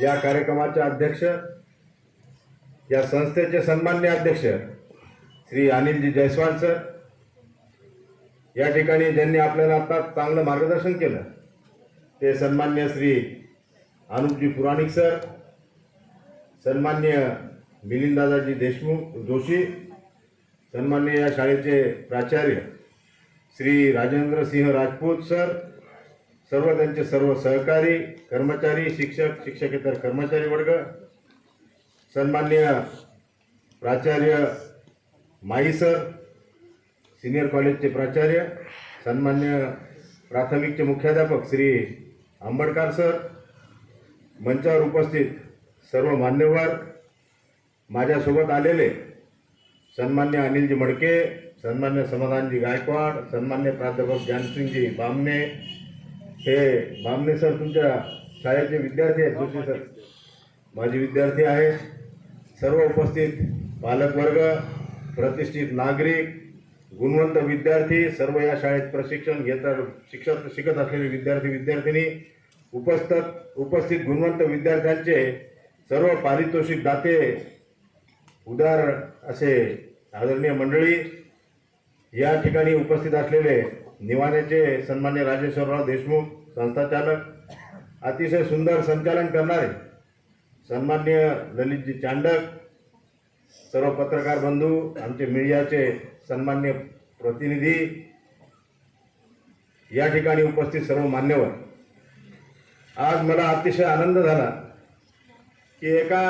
या कार्यक्रमाचे अध्यक्ष या संस्थेचे सन्मान्य अध्यक्ष श्री अनिलजी जयस्वाल सर या ठिकाणी ज्यांनी आपल्याला आता चांगलं मार्गदर्शन केलं ते सन्मान्य श्री अनुपजी पुराणिक सर सन्मान्य मिलिंदादाजी देशमुख जोशी सन्मान्य या शाळेचे प्राचार्य श्री राजेंद्र सिंह राजपूत सर सर्व त्यांचे सर्व सहकारी कर्मचारी शिक्षक शिक्षकेतर कर्मचारी वर्ग सन्मान्य प्राचार्य माई सर सिनियर कॉलेजचे प्राचार्य सन्मान्य प्राथमिकचे मुख्याध्यापक श्री आंबडकर सर मंचावर उपस्थित सर्व मान्यवर माझ्यासोबत आलेले सन्मान्य अनिलजी मडके सन्मान्य समाधानजी गायकवाड सन्मान्य प्राध्यापक ज्ञानसिंगजी बामणे हे बामणे सर तुमच्या शाळेचे विद्यार्थी आहेत जोशी सर. माझे विद्यार्थी आहेत. सर्व उपस्थित पालकवर्ग प्रतिष्ठित नागरिक गुणवंत विद्यार्थी सर्व या शाळेत प्रशिक्षण घेतात शिक्षक शिकत असलेले विद्यार्थी विद्यार्थिनी उपस्थित उपस्थित गुणवंत विद्यार्थ्यांचे सर्व पारितोषिक दाते उदार असे आदरणीय मंडळी या ठिकाणी उपस्थित असलेले निवाण्याचे सन्मान्य राजेश्वरराव देशमुख संस्थाचालक अतिशय सुंदर संचालन करणारे सन्मान्य ललितजी चांडक सर्व पत्रकार बंधू आमचे मीडियाचे सन्मान्य प्रतिनिधी या ठिकाणी उपस्थित सर्व मान्यवर. आज मला अतिशय आनंद झाला की एका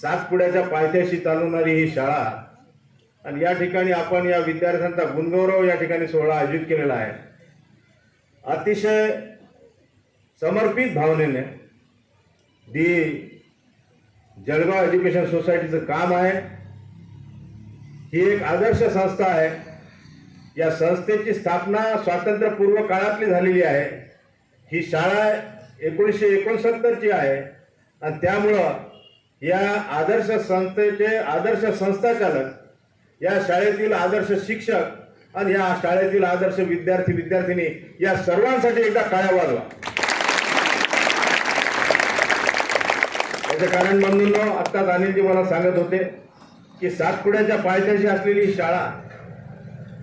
सातपुड्याच्या पायथ्याशी चालवणारी ही शाळा आणि या ठिकाणी आपण या विद्यार्थ्यांचा गुणगौरव या ठिकाणी सोहळा आयोजित केलेला आहे. अतिशय समर्पित भावनेने दी जळगाव एज्युकेशन सोसायटीचं काम आहे. ही एक आदर्श संस्था आहे. या संस्थेची स्थापना स्वातंत्र्यपूर्व काळातली झालेली आहे. ही शाळा एकोणीसशे एकोणसत्तरची आहे. आणि त्यामुळं या आदर्श संस्थेचे आदर्श संस्थाचालक या शाळेतील आदर्श शिक्षक आणि या शाळेतील आदर्श विद्यार्थी विद्यार्थिनी या सर्वांसाठी एकदा काळ्या वाजवा. याचं कारण बंधूंनो आत्ताच अनिलजी मला सांगत होते की सातपुड्याच्या पायथ्याशी असलेली शाळा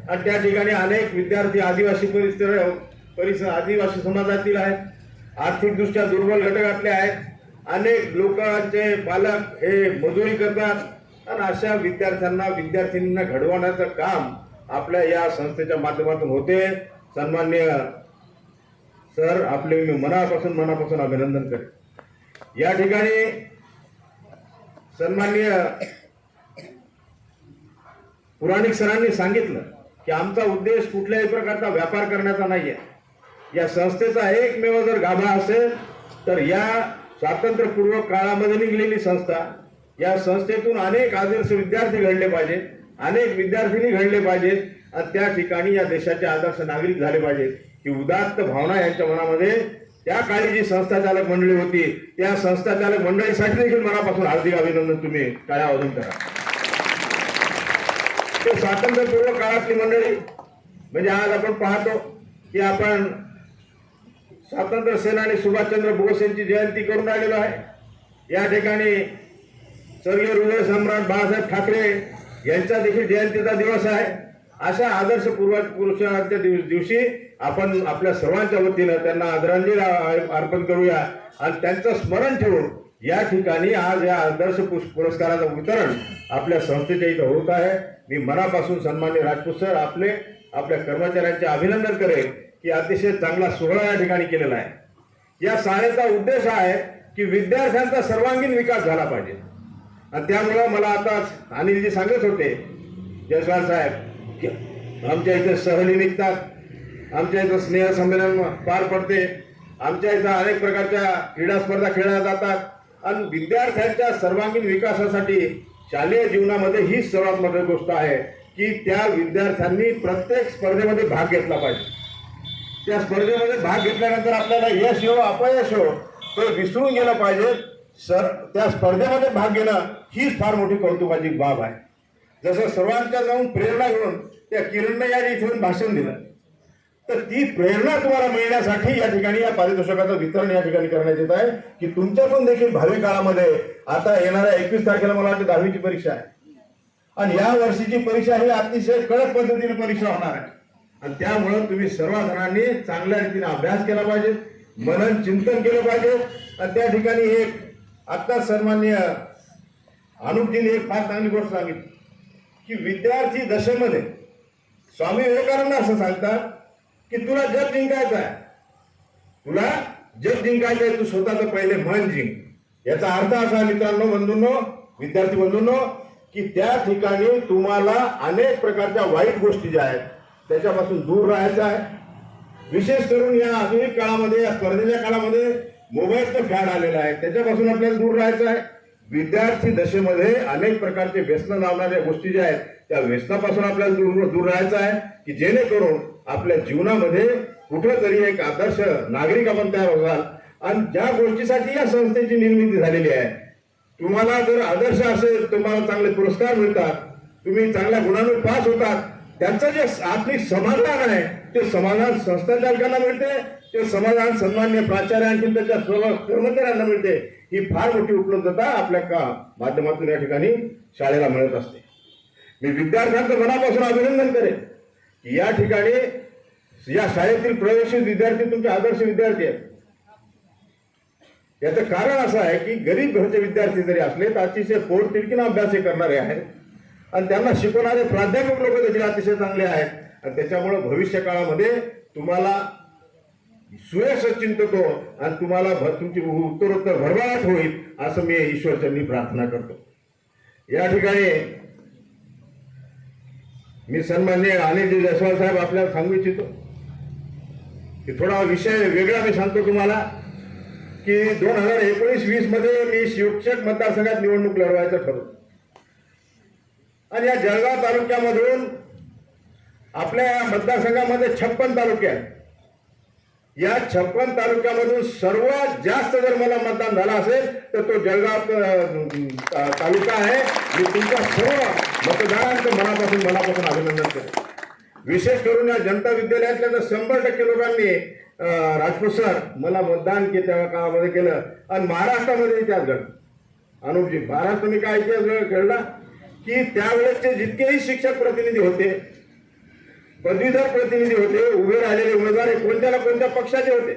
आणि त्या ठिकाणी अनेक विद्यार्थी आदिवासी परिसर परिसर आदिवासी समाजातील आहेत आर्थिकदृष्ट्या दुर्बल घटकातले आहेत. अनेक लोकांचे पालक हे मजुरी करतात आणि अशा विद्यार्थ्यांना विद्यार्थिनींना घडवण्याचं काम आपल्या या संस्थेच्या माध्यमातून होते. सन्मान्य सर आपले मी मनापासून मनापासून अभिनंदन करेन. या ठिकाणी सन्मान्य पुराणिक सरांनी सांगितलं की आमचा उद्देश कुठल्याही प्रकारचा व्यापार करण्याचा नाही आहे या संस्थेचा एकमेव जर गाभा असेल तर या स्वातंत्र्यपूर्व काळामध्ये निघलेली संस्था या संस्थेतून अनेक आदर्श विद्यार्थी घडले पाहिजेत अनेक विद्यार्थिनी घडले पाहिजेत आणि त्या ठिकाणी या देशाचे आदर्श नागरिक झाले पाहिजेत. ही उदात्त भावना यांच्या मनामध्ये त्या काळी जी संस्थाचालक मंडळी होती त्या संस्थाचालक मंडळीसाठी देखील मनापासून हार्दिक अभिनंदन तुम्ही टाळ्या वाजून करा. ते स्वातंत्र्यपूर्व काळातली मंडळी म्हणजे आज आपण पाहतो की आपण स्वातंत्र्य सेनानी सुभाषचंद्र बोस यांची जयंती करून राहिलेलो आहे. या ठिकाणी स्वर्गीय हृदय सम्राट बाळासाहेब ठाकरे यांचा देखील जयंतीचा दिवस आहे. अशा आदर्श पूर्व पुरुषांच्या दिवशी आपण आपल्या सर्वांच्या वतीनं त्यांना आदरांजली अर्पण करूया आणि त्यांचं स्मरण ठेवून या ठिकाणी आज या आदर्श पुरस्काराचं वितरण आपल्या संस्थेच्या इथं होत आहे. मी मनापासून सन्मान्य राजपूत सर आपले आपल्या कर्मचाऱ्यांचे अभिनंदन करेन की अतिशय चांगला सोहळा या ठिकाणी केलेला आहे. या शाळेचा उद्देश आहे की विद्यार्थ्यांचा सर्वांगीण विकास झाला पाहिजे. आणि त्यामुळं मला आता अनिलजी सांगत होते जयस्वाल साहेब की आमच्या इथं सहली निघतात आमच्या इथं स्नेहसंमेलन पार पडते. आमच्या इथं अनेक प्रकारच्या क्रीडा स्पर्धा खेळल्या जातात. आणि विद्यार्थ्यांच्या सर्वांगीण विकासासाठी शालेय जीवनामध्ये ही सर्वात मोठी गोष्ट आहे की त्या विद्यार्थ्यांनी प्रत्येक स्पर्धेमध्ये भाग घेतला पाहिजे. त्या स्पर्धेमध्ये भाग घेतल्यानंतर आपल्याला यश येऊ अपयश येऊ तो विसरून गेलं पाहिजे. सर त्या स्पर्धेमध्ये भाग घेणं हीच फार मोठी कौतुकाची बाब आहे. जसं सर्वांच्या जाऊन प्रेरणा घेऊन त्या किरण या इथून भाषण दिलं तर ती प्रेरणा तुम्हाला मिळण्यासाठी या ठिकाणी या पारितोषिकाचं वितरण या ठिकाणी करण्यात येत आहे की तुमच्यातून देखील भावी काळामध्ये आता येणाऱ्या एकवीस तारखेला मला वाटतं दहावीची परीक्षा आहे. आणि या वर्षीची परीक्षा ही अतिशय कडक पद्धतीने परीक्षा होणार आहे. आणि त्यामुळं तुम्ही सर्वजणांनी चांगल्या रीतीने अभ्यास केला पाहिजे मनन चिंतन केलं पाहिजे आणि त्या ठिकाणी एक आत्ता सन्मान्य अनुपजीने एक फार चांगली गोष्ट सांगितली की विद्यार्थी दशेमध्ये स्वामी विवेकानंद असं सांगतात की तुला जग जिंकायचं आहे. तुला जग जिंकायचं आहे तू स्वतःचं पहिले मन जिंक. याचा अर्थ असा मित्रांनो बंधूंनो विद्यार्थी बंधूंनो की त्या ठिकाणी तुम्हाला अनेक प्रकारच्या वाईट गोष्टी ज्या आहेत त्याच्यापासून दूर राहायचं आहे. विशेष करून या आधुनिक काळामध्ये या स्पर्धेच्या काळामध्ये मोबाईलचं फॅड आलेला आहे. त्याच्यापासून आपल्याला दूर राहायचं आहे. विद्यार्थी दशेमध्ये अनेक प्रकारचे व्यसन लावणाऱ्या गोष्टी ज्या आहेत त्या व्यसनापासून आपल्याला दूर दूर राहायचं आहे की जेणेकरून आपल्या जीवनामध्ये कुठंतरी एक आदर्श नागरिक आपण तयार व्हाल. आणि ज्या गोष्टीसाठी या संस्थेची निर्मिती झालेली आहे. तुम्हाला जर आदर्श असेल तुम्हाला चांगले पुरस्कार मिळतात तुम्ही चांगल्या गुणांवर पास होतात त्यांचं जे आत्मिक समाधान आहे ते समाधान संस्थाचालकांना मिळते ते समाधान सन्मान्य प्राचार्य आणि त्यांच्या सर्व कर्मचाऱ्यांना मिळते. ही फार मोठी उपलब्धता आपल्या का माध्यमातून या ठिकाणी शाळेला मिळत असते. मी विद्यार्थ्यांचं मनापासून अभिनंदन करेन की या ठिकाणी या शाळेतील प्रवेशित विद्यार्थी तुमचे आदर्श विद्यार्थी आहेत. याचं कारण असं आहे की गरीब घरचे विद्यार्थी जरी असले तर अतिशय पोट तिडकीनं अभ्यास हे करणारे आहेत. आणि त्यांना शिकवणारे प्राध्यापक लोक देखील अतिशय चांगले आहेत. आणि त्याच्यामुळं भविष्य काळामध्ये तुम्हाला सुयश चिंततो आणि तुम्हाला भर तुमची उत्तरोत्तर भरभराट होईल असं मी ईश्वरचरणी प्रार्थना करतो. या ठिकाणी मी सन्मान्य अनिल जयस्वाल साहेब आपल्याला सांगू इच्छितो की थोडा विषय वेगळा मी सांगतो तुम्हाला की दोन हजार एकोणीस वीसमध्ये मी शिक्षक मतदारसंघात निवडणूक लढवायचं ठरवलं. आणि या जळगाव तालुक्यामधून आपल्या मतदारसंघामध्ये छप्पन तालुके आहेत. या छप्पन तालुक्यामधून सर्वात जास्त जर मला मतदान झालं असेल तर तो जळगाव तालुका आहे. मी तुमच्या सर्व मतदारांचं मनापासून मनापासून अभिनंदन करतो. विशेष करून या जनता विद्यालयातल्या तर शंभर टक्के लोकांनी राजपूत सर मला मतदान के त्या काळामध्ये केलं. आणि महाराष्ट्रामध्ये इतिहास घडला. अनुपजी महाराष्ट्र मी काय इतिहास घडला? की त्यावेळेसचे जितकेही शिक्षक प्रतिनिधी होते पदवीधर प्रतिनिधी होते उभे राहिलेले उमेदवार हे कोणत्या ना कोणत्या पक्षाचे होते?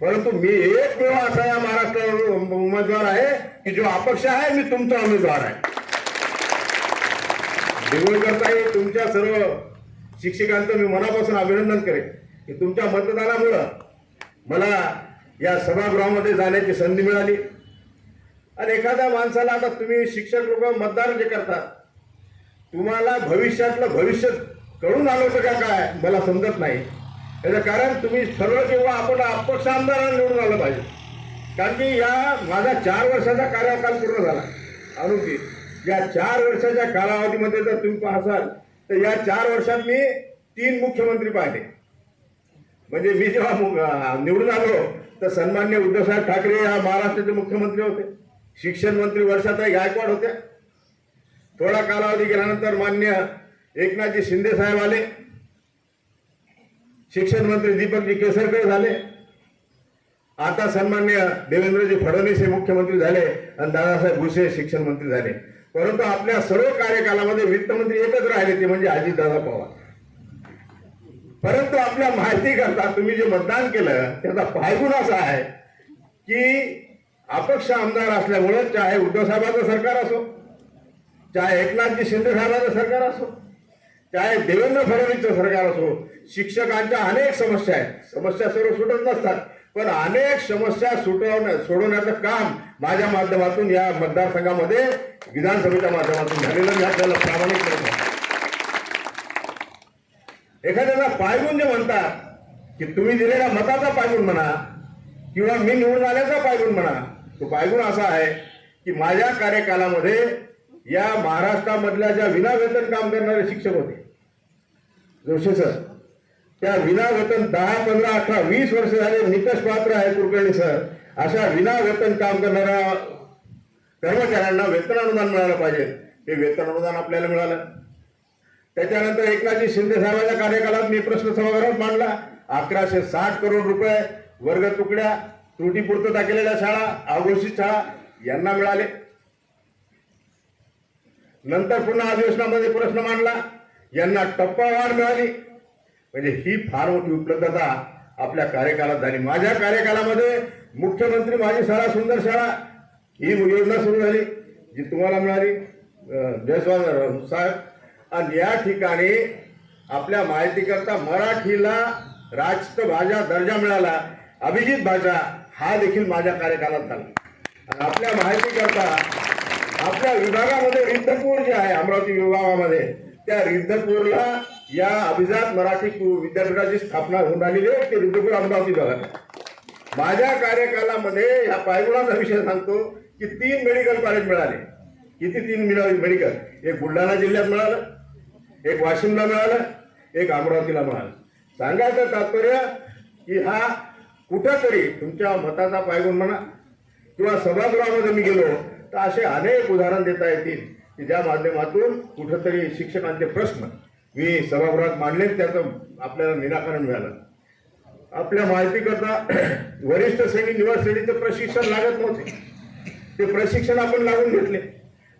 परंतु मी एक वेळा असा या महाराष्ट्रावर उमेदवार आहे की जो अपक्ष आहे मी तुमचा उमेदवार आहे. दिगोळकरताही तुमच्या सर्व शिक्षकांचं मी मनापासून अभिनंदन करेन की तुमच्या मतदानामुळं मला या सभागृहामध्ये जाण्याची संधी मिळाली. आणि एखाद्या माणसाला आता तुम्ही शिक्षक लोक मतदान जे करतात तुम्हाला भविष्यातलं भविष्य कळून आलं होतं का काय? मला समजत नाही. याचं कारण तुम्ही ठरवलं किंवा आपण अपक्ष आमदारांना निवडून आलं पाहिजे. कारण की या माझा चार वर्षाचा कार्यकाल पूर्ण झाला. अनुकी या चार वर्षाच्या कालावधीमध्ये जर तुम्ही पाहसाल तर या चार वर्षात मी तीन मुख्यमंत्री पाहिले. म्हणजे मी जेव्हा निवडून आलो तर सन्मान्य उद्धवसाहेब ठाकरे या महाराष्ट्राचे मुख्यमंत्री होते. शिक्षण मंत्री वर्षाताई गायकवाड होत्या. थोडा कालावधी गेल्यानंतर मान्य एकनाथजी शिंदे साहेब आले शिक्षण मंत्री दीपकजी केसरकर झाले आता सन्मान्य देवेंद्रजी फडणवीस हे मुख्यमंत्री झाले आणि दादासाहेब भुसे शिक्षण मंत्री झाले. परंतु आपल्या सर्व कार्यकालामध्ये वित्तमंत्री एकच राहिले ते म्हणजे अजितदादा पवार. परंतु आपल्या माहिती करता तुम्ही जे मतदान केलं त्याचा फायगुण असा आहे की अपक्ष आमदार असल्यामुळे चाहे उद्धव साहेबांचं सरकार असो चाहे एकनाथजी शिंदे साहेबांचं सरकार असो चाहे देवेंद्र फडणवीसचं सरकार असो शिक्षकांच्या अनेक समस्या आहेत समस्या सर्व सुटत नसतात पण अनेक समस्या सुटवण्या सोडवण्याचं काम माझ्या माध्यमातून या मतदारसंघामध्ये विधानसभेच्या माध्यमातून झालेलं मी आपल्याला प्रामाणिक सांगतो. एखाद्याला पायगुण जे म्हणतात की तुम्ही दिलेल्या मताचा पायगुण म्हणा किंवा मी निवडून आल्याचा पायगुण म्हणा तो पायगुण असा आहे की माझ्या कार्यकालामध्ये या महाराष्ट्रामधल्या ज्या विनावेतन काम करणारे शिक्षक होते. जोशी सर त्या विनावेतन दहा पंधरा अठरा वीस वर्ष झाले निकष पात्र आहे कुलकर्णी सर. अशा विनावेतन काम करणाऱ्या कर्मचाऱ्यांना वेतन अनुदान मिळालं पाहिजे. हे वेतन अनुदान आपल्याला मिळालं. त्याच्यानंतर एकनाथजी शिंदे साहेबांच्या कार्यकालात मी प्रश्न सभागृहात मांडला. अकराशे साठ करोड रुपये वर्ग तुकड्या त्रुटीपूर्तता केलेल्या शाळा अघोषित शाळा यांना मिळाले. नंतर पुन्हा अधिवेशनामध्ये प्रश्न मांडला. यांना टप्पावार मिळाली. म्हणजे ही फार मोठी उपलब्धता आपल्या कार्यकाळात झाली. माझ्या कार्यकाळामध्ये मुख्यमंत्री माझी शाळा सुंदर शाळा ही योजना सुरू झाली जी तुम्हाला मिळाली जयस्वाल साहेब. आणि या ठिकाणी आपल्या माहितीकरता मराठीला राष्ट्रभाषा दर्जा मिळाला. अभिजित भाषा हा देखील माझ्या कार्यकाळात झाला. आणि आपल्या माहितीकरता आपल्या विभागामध्ये रिद्धपूर जे आहे अमरावती विभागामध्ये त्या रिद्धपूरला या अभिजात मराठी विद्यापीठाची स्थापना होऊन आलेली आहे ते रिद्धपूर अमरावती विभागात माझ्या कार्यकालामध्ये या पायगुणाचा विषय सांगतो की तीन मेडिकल कॉलेज मिळाले. किती तीन मेडिकल? एक बुलढाणा जिल्ह्यात मिळालं एक वाशिमला मिळालं एक अमरावतीला मिळालं. सांगायचं तात्पर्य की हा कुठंतरी तुमच्या मताचा पायगुण म्हणा किंवा सभागृहामध्ये मी गेलो तर असे अनेक उदाहरण देता येतील की ज्या माध्यमातून कुठंतरी शिक्षकांचे प्रश्न मी सभागृहात मांडले त्याचं आपल्याला निराकरण मिळालं. आपल्या माहितीकरता वरिष्ठ श्रेणी निवड श्रेणीचं प्रशिक्षण लागत नव्हते. ते प्रशिक्षण आपण लागून घेतले.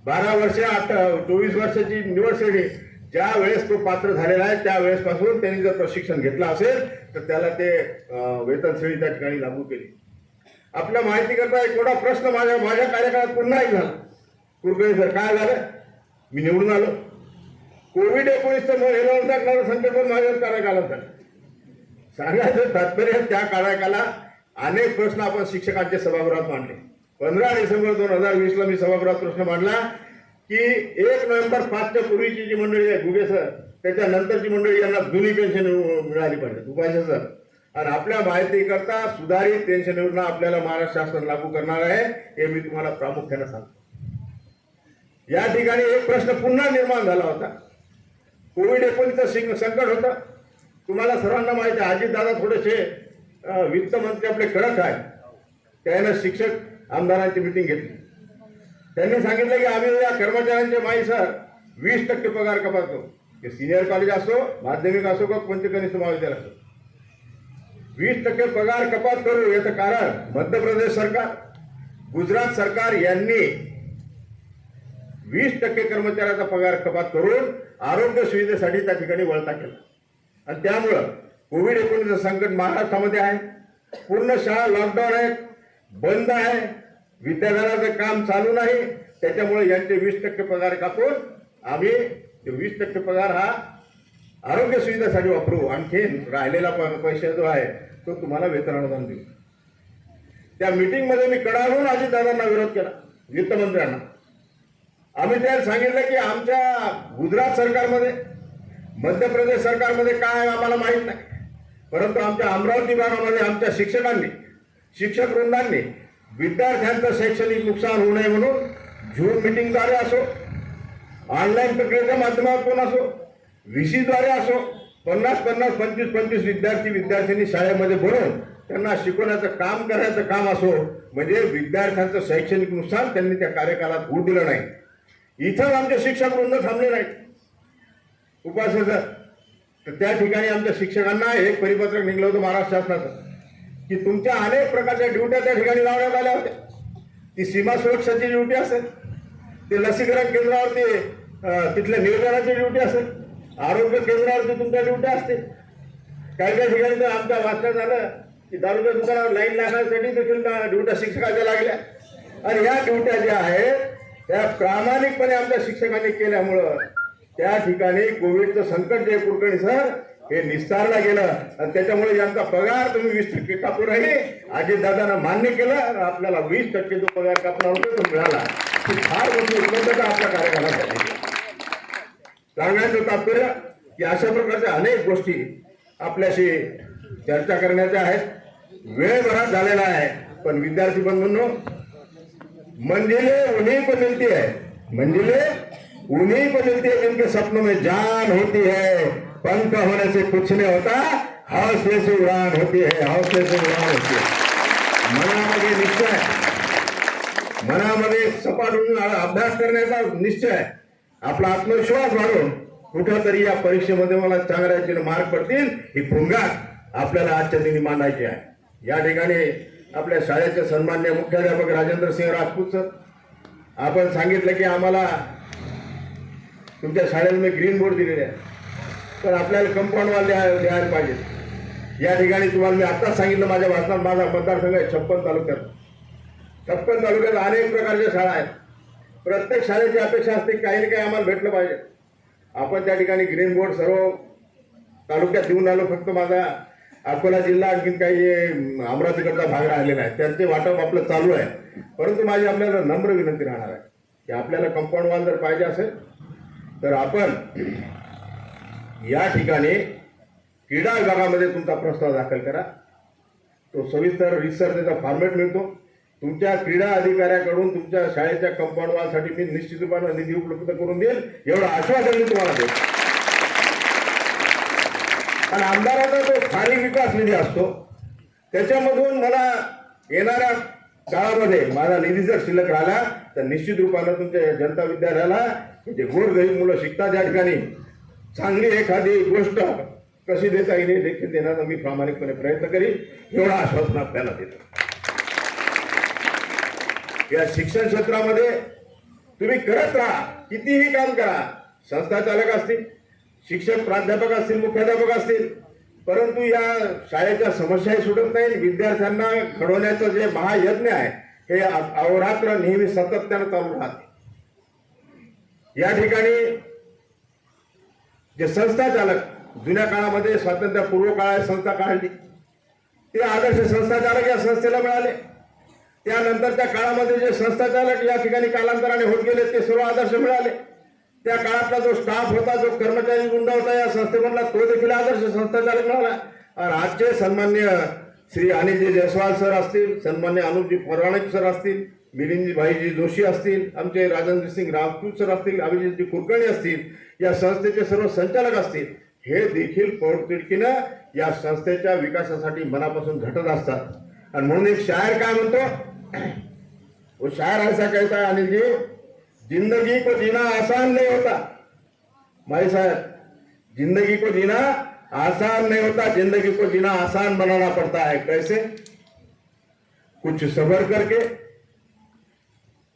बारा वर्ष आठ चोवीस वर्षाची निवड श्रेणी ज्या वेळेस तो पात्र झालेला आहे त्यावेळेसपासून त्यांनी जर प्रशिक्षण घेतलं असेल तर त्याला ते वेतन श्रेणी त्या ठिकाणी लागू केली. आपल्या माहितीकरता एक मोठा प्रश्न माझ्या माझ्या कार्यकाळात पुन्हा एक झाला कुरकुरे सर काय झालं? मी निवडून आलो. कोविड एकोणीसचं हेला टाकणारं संकट पण माझ्याच कार्यकाळात झालं सांगायचं तात्पर्य त्या कार्यकाला अनेक प्रश्न आपण शिक्षकांच्या सभागृहात मांडले. पंधरा डिसेंबर दोन हजार वीसला मी सभागृहात प्रश्न मांडला की एक नोव्हेंबर पाचच्या पूर्वीची जी मंडळी आहे गुगे सर त्याच्यानंतरची मंडळी यांना जुनी पेन्शन मिळाली पाहिजे. उपायचे सर आणि आपल्या माहितीकरता सुधारित पेन्शन योजना आपल्याला महाराष्ट्र शासन लागू करणार आहे हे मी तुम्हाला प्रामुख्याने सांगतो. या ठिकाणी एक प्रश्न पुन्हा निर्माण झाला होता. कोविड एकोणीसचं संकट होतं. तुम्हाला सर्वांना माहिती आहे अजितदादा थोडेसे वित्तमंत्री वित्त मंत्री आपले कडक आहे त्यानं शिक्षक आमदारांची मिटिंग घेतली. त्यांनी सांगितलं की आम्ही या कर्मचाऱ्यांचे माई सर वीस टक्के पगार कपातो करू सिनियर कॉलेज असो माध्यमिक असो का पंचकनिष्ठ महाविद्यालय असो. वीस टक्के पगार कपात करू याचं कारण मध्य प्रदेश सरकार. गुजरात सरकार यांनी वीस टक्के कर्मचाऱ्याचा पगार कपात करून आरोग्य सुविधेसाठी त्या ठिकाणी वळता केला. आणि त्यामुळं कोविड एकोणीसचं संकट महाराष्ट्रामध्ये आहे. पूर्ण शाळा लॉकडाऊन आहेत बंद आहे. विद्यालयाचं काम चालू नाही. त्याच्यामुळे यांचे वीस टक्के पगार कापून आम्ही ते वीस टक्के पगार हा आरोग्य सुविधासाठी वापरू. आणखीन राहिलेला प- पैसा जो आहे तो तुम्हाला वेतन अनुदान देऊ. त्या मीटिंगमध्ये मी कडाडून अजितदादांना विरोध केला वित्तमंत्र्यांना. आम्ही त्याला सांगितलं की आमच्या गुजरात सरकारमध्ये मध्य प्रदेश सरकारमध्ये काय आहे आम्हाला माहीत नाही. परंतु आमच्या अमरावती भागामध्ये आमच्या शिक्षकांनी शिक्षक वृंदांनी विद्यार्थ्यांचं शैक्षणिक नुकसान होऊ नये म्हणून झूम मिटिंगद्वारे असो ऑनलाईन प्रक्रियेच्या माध्यमातून असो व्हीसीद्वारे असो पन्नास पन्नास पंचवीस पंचवीस विद्यार्थी विद्यार्थिनी शाळेमध्ये भरून त्यांना शिकवण्याचं काम करायचं काम असो म्हणजे विद्यार्थ्यांचं शैक्षणिक नुकसान त्यांनी त्या कार्यकालात होऊ दिलं नाही. इथं आमचे शिक्षक वृंद थांबले नाहीत. उपासाचं तर त्या ठिकाणी आमच्या शिक्षकांना एक परिपत्रक निघलं होतं महाराष्ट्र शासनाचं की तुमच्या अनेक प्रकारच्या ड्युट्या त्या ठिकाणी लावण्यात आल्या होत्या. ती सीमा सुरक्षाची ड्युटी असेल ते लसीकरण केंद्रावरती तिथल्या नियोजनाची ड्युटी असेल. आरोग्य केंद्रावरती तुमच्या ड्युट्या असतील काही काही ठिकाणी तर आमच्या वाचण्यात झालं की दारूच्या दुकानावर लाईन लागण्यासाठी देखील ड्युट्या शिक्षकाच्या लागल्या. आणि ह्या ड्युट्या ज्या आहेत त्या प्रामाणिकपणे आमच्या शिक्षकांनी केल्यामुळं त्या ठिकाणी कोविडचं संकट जे कुलकर्णी सर हे निस्तारला गेलं. आणि त्याच्यामुळे यांचा पगार तुम्ही वीस टक्के कापू राहिले. अजितदादांना मान्य केलं आणि आपल्याला वीस टक्के जो पगार कापला होता तो मिळाला. ही फार मोठी उपलब्धता आपल्या कार्यकाळात सांगायचं तात्पर्य की अशा प्रकारच्या अनेक गोष्टी आपल्याशी चर्चा करण्याच्या आहेत. वेळ बराच झालेला आहे. पण विद्यार्थी बंधूंनो मंजिले उन्हीं को मिलती है. मंजिले उन्हीं को मिलती है जिनके सपनों में जान होती है. पंख होने से कुछ नहीं होता हौसले से उड़ान होती है हौसले से उड़ान होती है। मनामध्ये निश्चय. मनामध्ये सपाट होऊन अभ्यास करण्याचा निश्चय. आपला आत्मविश्वास वाढून कुठंतरी या परीक्षेमध्ये मला चांगल्या मार्क पडतील ही भुंगा आपल्याला आजच्या दिनी मांडायची आहे. या ठिकाणी आपल्या शाळेचे सन्मान्य मुख्याध्यापक राजेंद्र सिंह राजपूत सर आपण सांगितलं की आम्हाला तुमच्या शाळेला मी ग्रीन बोर्ड दिलेले आहे. तर आपल्याला कंपाऊंडवाले द्यायला लिहाय पाहिजे. या ठिकाणी तुम्हाला मी आत्ताच सांगितलं माझ्या भाषणात माझा मतदारसंघ आहे छप्पन तालुक्यात. छप्पन तालुक्यात अनेक प्रकारच्या शाळा आहेत. प्रत्येक शाळेची अपेक्षा असते काही ना काही आम्हाला भेटलं पाहिजे. आपण त्या ठिकाणी ग्रीन बोर्ड सर्व तालुक्यात देऊन आलो फक्त माझा अकोला जिल्हा आणखीन काही जे अमरावतीकडचा भाग राहिलेला आहे त्यांचे वाटप आपलं चालू आहे. परंतु माझी आपल्याला नम्र विनंती राहणार आहे की आपल्याला कंपाऊंड वॉल जर पाहिजे असेल तर आपण या ठिकाणी क्रीडा विभागामध्ये तुमचा प्रस्ताव दाखल करा. तो सविस्तर रिसर त्याचा फॉर्मॅट मिळतो. तुमच्या क्रीडा अधिकाऱ्याकडून तुमच्या शाळेच्या कंपाऊंड वॉलसाठी मी निश्चित रूपाने निधी उपलब्ध करून देईल. एवढं आश्वासन मी तुम्हाला देईल आणि आमदाराचा जो स्थानिक विकास निधी असतो त्याच्यामधून मला येणाऱ्या काळामध्ये माझा निधी जर शिल्लक राहिला तर निश्चित रूपानं तुमच्या जनता विद्यालयाला म्हणजे जे गोरगरीब मुलं शिकतात त्या ठिकाणी. चांगली एखादी गोष्ट कशी देता येईल देखील देण्याचा मी प्रामाणिकपणे प्रयत्न करीन. एवढं आश्वासन आपल्याला देतो. या शिक्षण क्षेत्रामध्ये तुम्ही करत राहा. कितीही काम करा. संस्था चालक असतील शिक्षक प्राध्यापक असतील मुख्याध्यापक असतील परंतु या शाळेच्या समस्याही सुटत नाही विद्यार्थ्यांना घडवण्याचं जे महायज्ञ आहे हे अवरात्र अहोरात्र नेहमी सातत्यानं चालू राहते. या ठिकाणी जे संस्था चालक जुन्या काळामध्ये स्वातंत्र्यपूर्व काळात संस्था काढली. ते आदर्श संस्था चालक या संस्थेला मिळाले. त्यानंतरच्या काळामध्ये जे संस्थाचालक या ठिकाणी कालांतराने होत गेले ते सर्व आदर्श मिळाले. त्या काळातला जो स्टाफ होता जो कर्मचारी गुंडा होता या संस्थेमधला तो देखील आदर्श संस्थाचालक मिळाला आणि आजचे सन्मान्य श्री अनिलजी जयस्वाल सर असतील सन्मान्य अनुपजी पौराणिक सर असतील मिलिंदजी भाईजी जोशी असतील आमचे राजेंद्र सिंग राजपूत सर असतील अभिजितजी कुलकर्णी असतील या संस्थेचे सर्व संचालक असतील हे देखील पोटतिडकीनं या संस्थेच्या विकासासाठी मनापासून झटत असतात. आणि म्हणून एक शायर काय म्हणतो? वो शायर ऐसा कहता है, अनिल जी, ज़िंदगी को जीना आसान नहीं होता। भाई साहब, ज़िंदगी को जीना आसान नहीं होता, ज़िंदगी को जीना आसान बनाना पड़ता है। कैसे? कुछ सबर करके।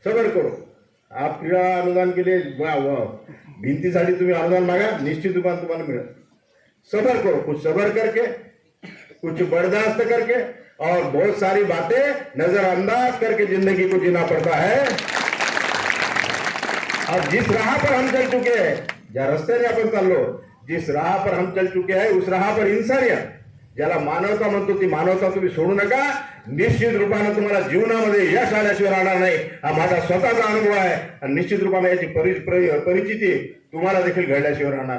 सबर करो। आप क्रीडा अनुदान के लिए वा- भिंतीसाठी तुम्ही अनुदान मागा, निश्चित रूपाने तुम्हाला मिळेल। सबर करो, कुछ सबर करके। कुछ बर्दाश्त करके और बहुत सारी बातें नजरअंदाज करके जिंदगी को जीना पड़ता है। अब जिस राह पर हम चल चुके हैं ज्या रस्त्याने आपण चाललो जिस राह पर हम चल चुके हैं उस राह पर इंसानियत। ज्याला मानवता म्हणतो ती मानवता तुम्ही सोडू नका। निश्चित रूपाने तुम्हाला जीवनामध्ये यश आल्याशिवाय राहणार नाही. हा माझा स्वतःचा अनुभव आहे. आणि निश्चित रूपाने याची परि परिचिती तुम्हाला देखील घडल्याशिवाय राहणार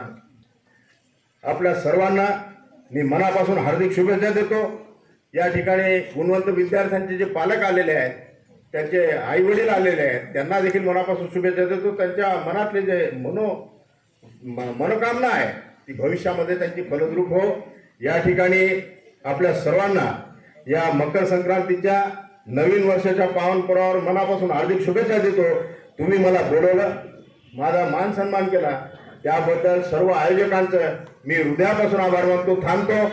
आपल्या सर्वांना मी मनापासून हार्दिक शुभेच्छा देतो. या ठिकाणी गुणवंत विद्यार्थ्यांचे जे पालक आलेले आहेत त्यांचे आई वडील आलेले आहेत त्यांना देखील मनापासून शुभेच्छा देतो. त्यांच्या मनातले जे मनो म- मनोकामना आहे ती भविष्यामध्ये त्यांची फलद्रूप हो. या ठिकाणी आपल्या सर्वांना या मकर संक्रांतीच्या नवीन वर्षाच्या पावनपुरावर मनापासून हार्दिक शुभेच्छा देतो. तुम्ही मला बोलवलं माझा मान सन्मान केला. त्याबद्दल सर्व आयोजकांचं मी हृदयापासून आभार मानतो थांबतो.